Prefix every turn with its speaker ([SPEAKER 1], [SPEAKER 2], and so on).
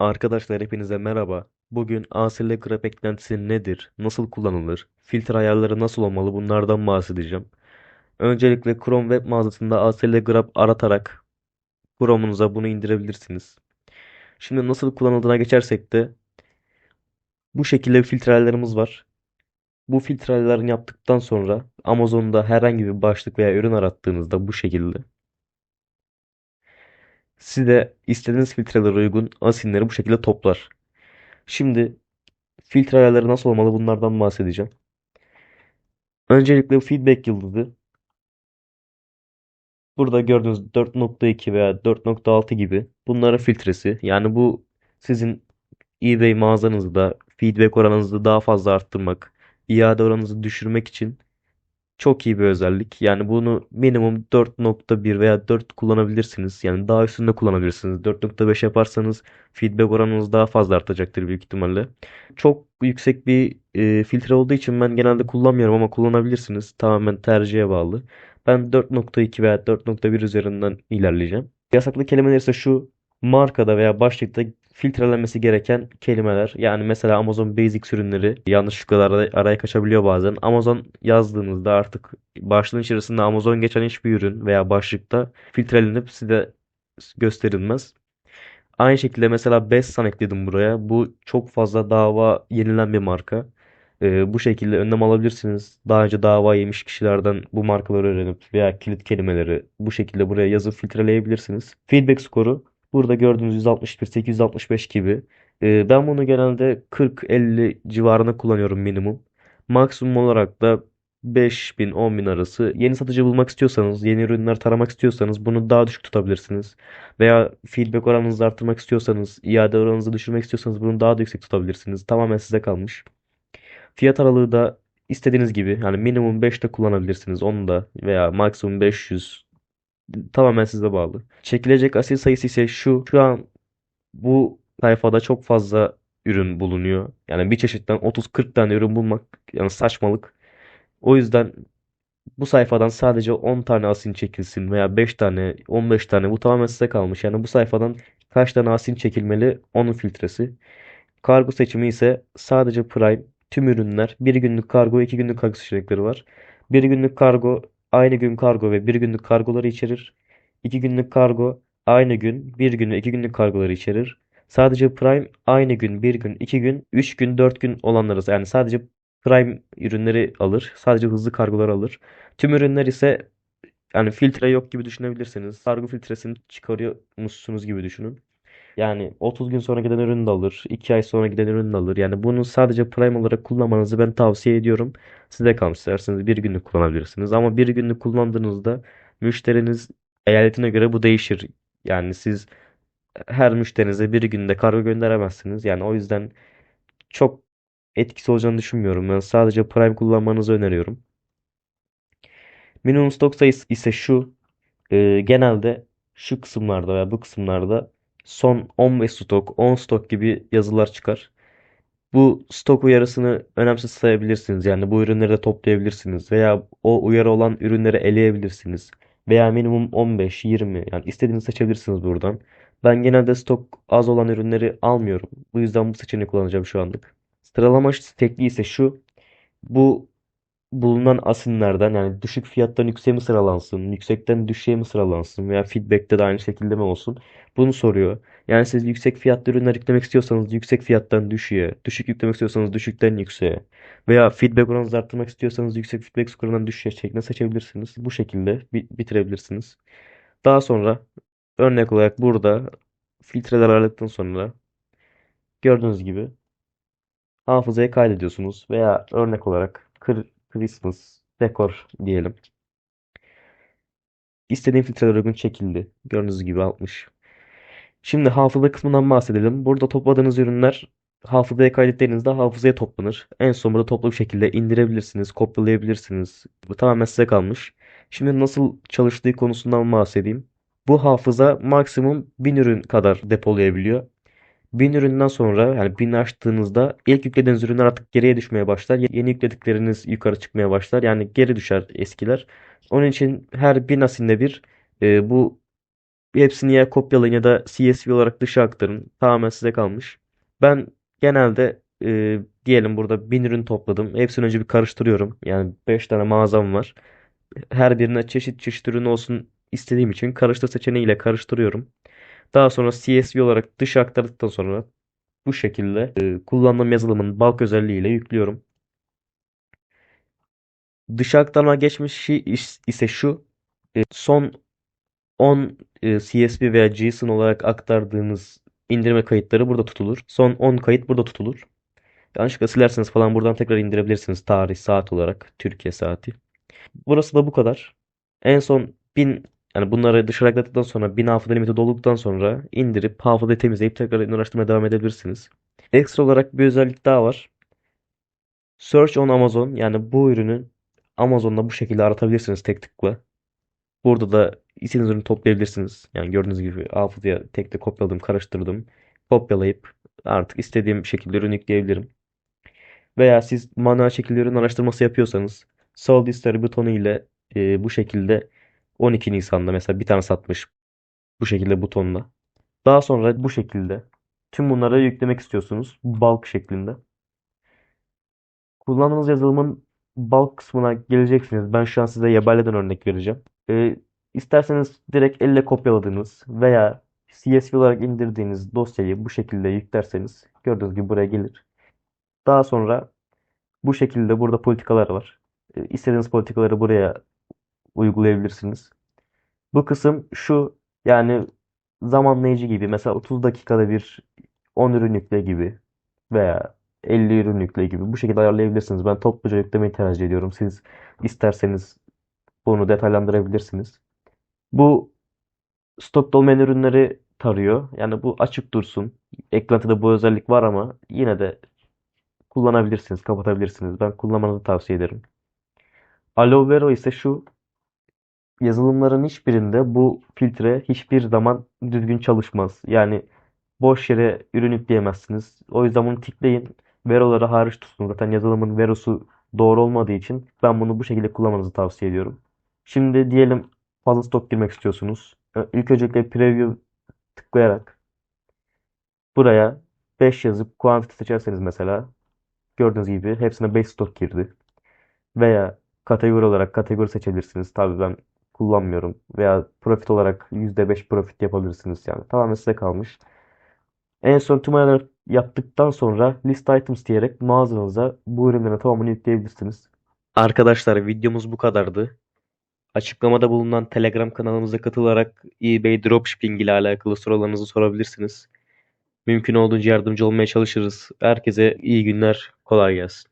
[SPEAKER 1] Arkadaşlar hepinize merhaba. Bugün ASL grep eklentisi nedir? Nasıl kullanılır? Filtre ayarları nasıl olmalı? Bunlardan bahsedeceğim. Öncelikle Chrome web mağazasında ASL grep aratarak Chrome'unuza bunu indirebilirsiniz. Şimdi nasıl kullanıldığına geçersek de bu şekilde filtrelerimiz var. Bu filtrelerini yaptıktan sonra Amazon'da herhangi bir başlık veya ürün arattığınızda bu şekilde size istediğiniz filtrelere uygun asinleri bu şekilde toplar. Şimdi filtre ayarları nasıl olmalı bunlardan bahsedeceğim. Öncelikle feedback yıldızı. Burada gördüğünüz 4.2 veya 4.6 gibi bunların filtresi. Yani bu sizin eBay mağazanızda feedback oranınızı daha fazla arttırmak, iade oranınızı düşürmek için çok iyi bir özellik. Yani bunu minimum 4.1 veya 4 kullanabilirsiniz. Yani daha üstünde kullanabilirsiniz. 4.5 yaparsanız feedback oranınız daha fazla artacaktır büyük ihtimalle. Çok yüksek bir e, filtre olduğu için ben genelde kullanmıyorum ama kullanabilirsiniz. Tamamen tercihe bağlı. Ben 4.2 veya 4.1 üzerinden ilerleyeceğim. Yasaklı kelimeler ise şu markada veya başlıkta filtrelenmesi gereken kelimeler. Yani mesela Amazon Basics ürünleri yanlışlıkla ara- araya kaçabiliyor bazen. Amazon yazdığınızda artık başlığın içerisinde Amazon geçen hiçbir ürün veya başlıkta filtrelenip size gösterilmez. Aynı şekilde mesela Bessan ekledim buraya. Bu çok fazla dava yenilen bir marka. Ee, bu şekilde önlem alabilirsiniz. Daha önce dava yemiş kişilerden bu markaları öğrenip veya kilit kelimeleri bu şekilde buraya yazıp filtreleyebilirsiniz. Feedback skoru burada gördüğünüz 161, 865 gibi. Ee, ben bunu genelde 40-50 civarında kullanıyorum minimum. Maksimum olarak da 5000 10.000 arası. Yeni satıcı bulmak istiyorsanız, yeni ürünler taramak istiyorsanız bunu daha düşük tutabilirsiniz. Veya feedback oranınızı arttırmak istiyorsanız, iade oranınızı düşürmek istiyorsanız bunu daha da yüksek tutabilirsiniz. Tamamen size kalmış. Fiyat aralığı da istediğiniz gibi yani minimum 5'te kullanabilirsiniz. 10'da veya maksimum 500 tamamen size bağlı. Çekilecek asil sayısı ise şu. Şu an bu sayfada çok fazla ürün bulunuyor. Yani bir çeşitten 30-40 tane ürün bulmak yani saçmalık. O yüzden bu sayfadan sadece 10 tane asin çekilsin veya 5 tane, 15 tane bu tamamen size kalmış. Yani bu sayfadan kaç tane asin çekilmeli onun filtresi. Kargo seçimi ise sadece Prime tüm ürünler bir günlük kargo, iki günlük kargo seçenekleri var. Bir günlük kargo aynı gün kargo ve bir günlük kargoları içerir. İki günlük kargo aynı gün, bir gün ve iki günlük kargoları içerir. Sadece Prime aynı gün, bir gün, iki gün, üç gün, dört gün olanları yani sadece Prime ürünleri alır. Sadece hızlı kargolar alır. Tüm ürünler ise yani filtre yok gibi düşünebilirsiniz. Kargo filtresini çıkarıyormuşsunuz gibi düşünün. Yani 30 gün sonra giden ürünü de alır. 2 ay sonra giden ürünü de alır. Yani bunu sadece Prime olarak kullanmanızı ben tavsiye ediyorum. Size kalmış. İsterseniz bir günlük kullanabilirsiniz. Ama bir günlük kullandığınızda müşteriniz eyaletine göre bu değişir. Yani siz her müşterinize bir günde kargo gönderemezsiniz. Yani o yüzden çok etkisi olacağını düşünmüyorum. Ben sadece Prime kullanmanızı öneriyorum. Minimum stok sayısı ise şu. e, genelde şu kısımlarda veya bu kısımlarda son 15 stok, 10 stok gibi yazılar çıkar. Bu stok uyarısını önemsiz sayabilirsiniz. Yani bu ürünleri de toplayabilirsiniz. Veya o uyarı olan ürünleri eleyebilirsiniz. Veya minimum 15, 20 yani istediğinizi seçebilirsiniz buradan. Ben genelde stok az olan ürünleri almıyorum. Bu yüzden bu seçeneği kullanacağım şu anlık. Sıralama tekniği ise şu. Bu bulunan asinlerden yani düşük fiyattan yükseğe mi sıralansın, yüksekten düşüğe mi sıralansın veya feedback'te de aynı şekilde mi olsun? Bunu soruyor. Yani siz yüksek fiyatlı ürünler yüklemek istiyorsanız yüksek fiyattan düşüğe, düşük yüklemek istiyorsanız düşükten yükseğe veya feedback oranınızı arttırmak istiyorsanız yüksek feedback skorundan düşüğe şeklinde seçebilirsiniz. Bu şekilde bi- bitirebilirsiniz. Daha sonra örnek olarak burada filtreler aradıktan sonra gördüğünüz gibi hafızaya kaydediyorsunuz veya örnek olarak Christmas dekor diyelim. İstediğim filtreler uygun çekildi. Gördüğünüz gibi 60. Şimdi hafıza kısmından bahsedelim. Burada topladığınız ürünler hafızaya kaydettiğinizde hafızaya toplanır. En son burada toplu bir şekilde indirebilirsiniz, kopyalayabilirsiniz. Bu tamamen size kalmış. Şimdi nasıl çalıştığı konusundan bahsedeyim. Bu hafıza maksimum 1000 ürün kadar depolayabiliyor. 1000 üründen sonra yani 1000 açtığınızda ilk yüklediğiniz ürünler artık geriye düşmeye başlar. Yeni yükledikleriniz yukarı çıkmaya başlar. Yani geri düşer eskiler. Onun için her 1000 asinde bir e, bu Hepsini ya kopyalayın ya da CSV olarak dışa aktarın. Tamamen size kalmış. Ben genelde e, diyelim burada 1000 ürün topladım. Hepsini önce bir karıştırıyorum. Yani 5 tane mağazam var. Her birine çeşit çeşit ürün olsun istediğim için karıştır seçeneğiyle karıştırıyorum. Daha sonra CSV olarak dışa aktardıktan sonra bu şekilde e, kullandığım yazılımın bulk özelliğiyle yüklüyorum. Dışa aktarma geçmişi is- ise şu. e, son 10 e, CSV veya JSON olarak aktardığınız indirme kayıtları burada tutulur. Son 10 kayıt burada tutulur. Yanlışlıkla silerseniz falan buradan tekrar indirebilirsiniz tarih, saat olarak, Türkiye saati. Burası da bu kadar. En son 1000 yani bunları dışarı sonra 1000 hafıza limiti dolduktan sonra indirip hafızayı temizleyip tekrar uğraştırmaya devam edebilirsiniz. Ekstra olarak bir özellik daha var. Search on Amazon yani bu ürünü Amazon'da bu şekilde aratabilirsiniz tek tıkla. Burada da istediğiniz ürünü toplayabilirsiniz. Yani gördüğünüz gibi hafızaya tek tek kopyaladım, karıştırdım. Kopyalayıp artık istediğim şekilde ürün yükleyebilirim. Veya siz manuel şekilde ürün araştırması yapıyorsanız Sold History butonu ile e, bu şekilde 12 Nisan'da mesela bir tane satmış bu şekilde butonla. Daha sonra bu şekilde tüm bunları yüklemek istiyorsunuz bulk şeklinde. Kullandığınız yazılımın bulk kısmına geleceksiniz. Ben şu an size Yabali'den örnek vereceğim. Ee, isterseniz direkt elle kopyaladığınız veya CSV olarak indirdiğiniz dosyayı bu şekilde yüklerseniz gördüğünüz gibi buraya gelir. Daha sonra bu şekilde burada politikalar var. Ee, istediğiniz politikaları buraya uygulayabilirsiniz. Bu kısım şu yani zamanlayıcı gibi mesela 30 dakikada bir 10 ürün yükle gibi veya 50 ürün yükle gibi bu şekilde ayarlayabilirsiniz. Ben topluca yüklemeyi tercih ediyorum. Siz isterseniz bunu detaylandırabilirsiniz. Bu stokta olmayan ürünleri tarıyor. Yani bu açık dursun. Eklentilerde bu özellik var ama yine de kullanabilirsiniz, kapatabilirsiniz. Ben kullanmanızı tavsiye ederim. Aloe Vera ise şu yazılımların hiçbirinde bu filtre hiçbir zaman düzgün çalışmaz. Yani boş yere ürün yükleyemezsiniz. O yüzden bunu tikleyin. Veroları hariç tutun. Zaten yazılımın verosu doğru olmadığı için ben bunu bu şekilde kullanmanızı tavsiye ediyorum. Şimdi diyelim fazla stok girmek istiyorsunuz. İlk öncelikle preview tıklayarak buraya 5 yazıp quantity seçerseniz mesela gördüğünüz gibi hepsine 5 stok girdi. Veya kategori olarak kategori seçebilirsiniz. Tabii ben kullanmıyorum. Veya profit olarak %5 profit yapabilirsiniz yani. Tamamen size kalmış. En son tüm ayarları yaptıktan sonra list items diyerek mağazanıza bu ürünlerin tamamını yükleyebilirsiniz. Arkadaşlar videomuz bu kadardı. Açıklamada bulunan Telegram kanalımıza katılarak eBay Dropshipping ile alakalı sorularınızı sorabilirsiniz. Mümkün olduğunca yardımcı olmaya çalışırız. Herkese iyi günler, kolay gelsin.